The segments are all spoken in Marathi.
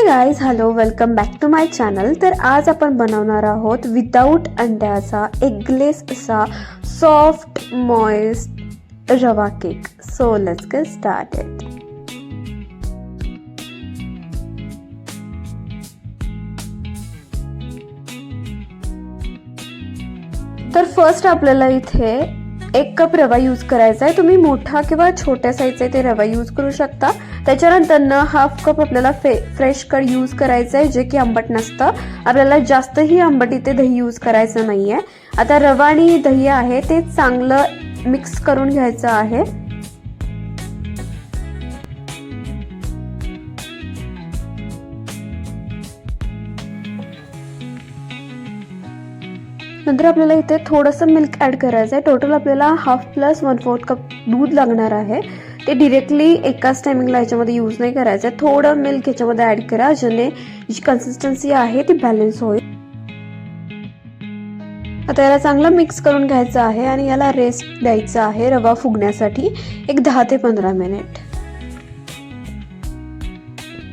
Hey guys hello welcome back to my channel तर आज आपण बनवणार आहोत विदाऊट अंड्याचा एगलेस असा सॉफ्ट मॉइस्ट रवा cake so let's get started तर फर्स्ट आपल्याला इथे एक कप रवा यूज करायचा आहे. तुम्ही मोठा किंवा छोट्या साईजचा ते रवा यूज करू शकता. त्याच्यानंतर न हाफ कप आपल्याला फे फ्रेश कड यूज करायचं आहे जे की आंबट नसतं. आपल्याला जास्तही आंबट इथे दही यूज करायचं नाही आहे आता रवा आणि दही आहे ते चांगलं मिक्स करून घ्यायचं आहे. नंतर आपल्याला इथे थोडंसं मिल्क ॲड करायचं आहे टोटल आपल्याला half plus one fourth cup दूध लागणार आहे. ते डिरेक्टली एकाच टायमिंगला याच्यामध्ये यूज नाही करायचं आहे थोडं मिल्क याच्यामध्ये ॲड करा ज्याने जी कन्सिस्टन्सी आहे ती बॅलन्स होईल. आता याला चांगलं मिक्स करून घ्यायचं आहे आणि याला रेस्ट द्यायचा आहे रवा फुगण्यासाठी एक दहा ते पंधरा मिनिट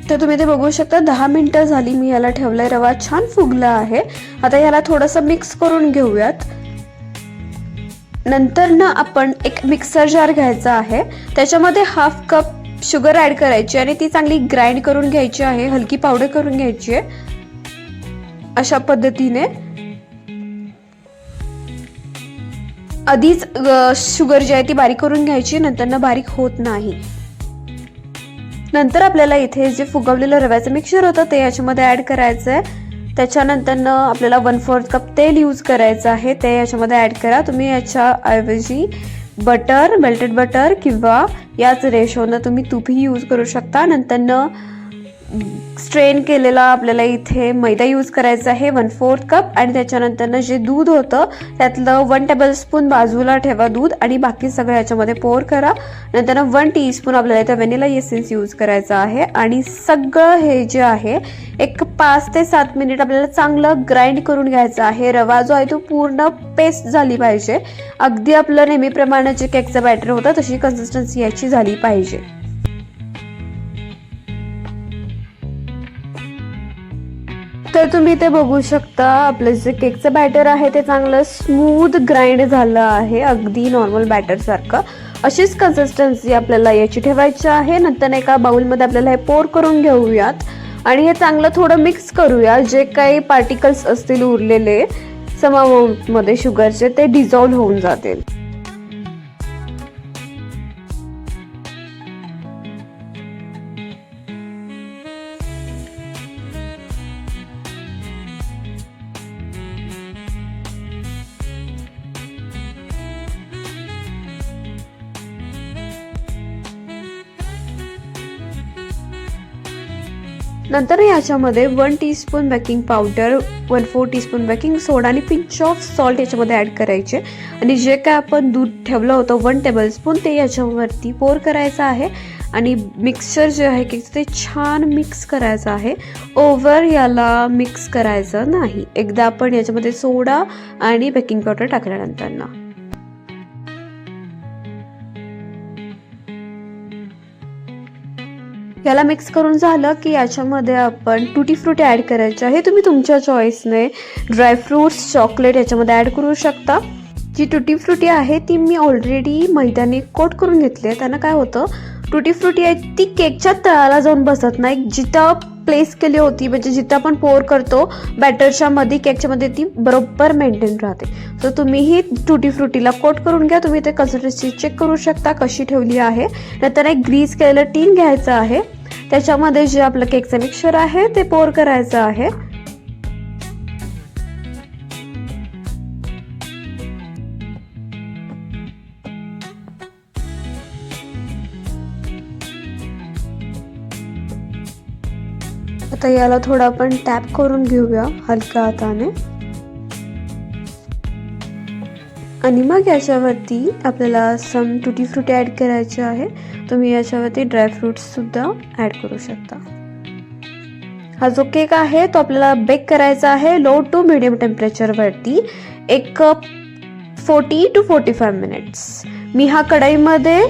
तर तुम्ही ते बघू शकता. दहा मिनटं झाली मी याला ठेवलंय. रवा छान फुगला आहे. आता याला थोडंसं मिक्स करून घेऊयात. नंतर ना आपण एक मिक्सर जार घ्यायचा आहे. त्याच्यामध्ये हाफ कप शुगर ऍड करायची आणि ती चांगली ग्राइंड करून घ्यायची आहे. हलकी पावडर करून घ्यायची आहे. अशा पद्धतीने. आधीच शुगर जी आहे ती बारीक करून घ्यायची. नंतर ना बारीक होत नाही. नंतर आपल्याला इथे जे फुगवलेलं रव्याचं मिक्सर होतं ते याच्यामध्ये ॲड करायचं आहे त्याच्यानंतरनं आपल्याला वन फोर्थ कप तेल यूज करायचं आहे ते याच्यामध्ये ॲड करा. तुम्ही याच्याऐवजी बटर मेल्टेड बटर किंवा याच रेशोनं तुम्ही तूपही यूज करू शकता. नंतरनं स्ट्रेन केलेला आपल्याला इथे मैदा यूज करायचा आहे वन फोर्थ कप आणि त्याच्यानंतरनं जे दूध होतं त्यातलं वन टेबल स्पून बाजूला ठेवा दूध आणि बाकी सगळं याच्यामध्ये पोर करा. नंतर वन टीस्पून आपल्याला इथं व्हॅनिला एसेन्स यूज करायचा आहे. आणि सगळं हे जे आहे एक पाच ते सात मिनिट आपल्याला चांगलं ग्राइंड करून घ्यायचं आहे. रवा जो आहे तो पूर्ण पेस्ट झाली पाहिजे. अगदी आपलं नेहमीप्रमाणे जे केकचं बॅटर होतं तशी कन्सिस्टन्सी याची झाली पाहिजे. तर तुम्ही ते बघू शकता आपलं जे केकचं बॅटर आहे ते चांगलं स्मूथ ग्राइंड झालं आहे अगदी नॉर्मल बॅटर सारखं. अशीच कन्सिस्टन्सी आपल्याला याची ठेवायची आहे. नंतर एका बाउलमध्ये आपल्याला हे पोर करून घेऊयात. आणि हे चांगलं थोडं मिक्स करूया. जे काही पार्टिकल्स असतील उरलेले सम अमाऊंटमध्ये शुगरचे ते डिझॉल्व्ह होऊन जातील. नंतर याच्यामध्ये one teaspoon baking powder one four teaspoon baking soda आणि पिंच ऑफ सॉल्ट याच्यामध्ये ॲड करायचे. आणि जे काय आपण दूध ठेवलं होतं वन टेबल स्पून ते याच्यावरती पोर करायचं आहे. आणि मिक्सचर जे आहे की ते छान मिक्स करायचं आहे. ओव्हर याला मिक्स करायचं नाही. एकदा आपण याच्यामध्ये सोडा आणि बेकिंग पावडर टाकल्यानंतर ना याला मिक्स करून झालं की याच्यामध्ये आपण टुटी फ्रुटी ॲड करायचे. आहे तुम्ही तुमच्या चॉईसने ड्रायफ्रूट्स चॉकलेट याच्यामध्ये ॲड करू शकता. जी टुटी फ्रुटी आहे ती मी ऑलरेडी मैद्याने कोट करून घेतली आहे. त्यानं काय होतं टुटी फ्रुटी आहे ती केकच्या तळाला जाऊन बसत नाही. जिथं प्लेस केली होती म्हणजे जिथं आपण पोर करतो बॅटरच्या मध्ये केकच्या मध्ये ती बरोबर मेंटेन राहते. सो तुम्हीही टुटी फ्रुटीला कोट करून घ्या. तुम्ही ते कन्सिस्टन्सी चेक करू शकता कशी ठेवली आहे. नंतर एक ग्रीस केलेलं टीन घ्यायचं आहे. त्याच्यामध्ये जे आपलं केकचं मिक्सचर आहे ते पोर करायचं आहे. आता याला थोडं आपण टॅप करून घेऊया हलक्या हाताने. आणि मग याच्यावरती आपल्याला सम टुटी फ्रुटी ॲड करायचे आहे. तुम्ही याच्यावरती ड्रायफ्रूट्ससुद्धा ॲड करू शकता. हा जो केक आहे तो आपल्याला बेक करायचा आहे लो टू मिडियम टेम्परेचरवरती एक forty to forty five minutes मी हा कढईमध्ये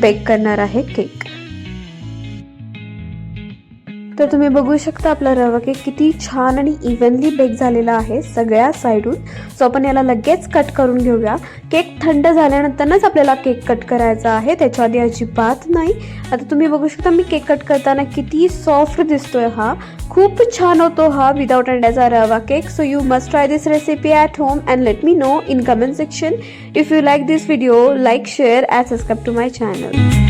बेक करणार आहे केक तर तुम्ही बघू शकता आपला रवा केक किती छान आणि इव्हनली बेक झालेला आहे सगळ्या साईडून सो आपण याला लगेच कट करून घेऊया. केक थंड झाल्यानंतरच आपल्याला केक कट करायचा आहे. त्याच्या आधी अजिबात नाही. आता तुम्ही बघू शकता मी केक कट करताना किती सॉफ्ट दिसतोय हा. खूप छान होतो हा विदाउट अंड्याचा रवा cake so you must try this recipe at home and let me know in comment section if you like this video like share and subscribe to my channel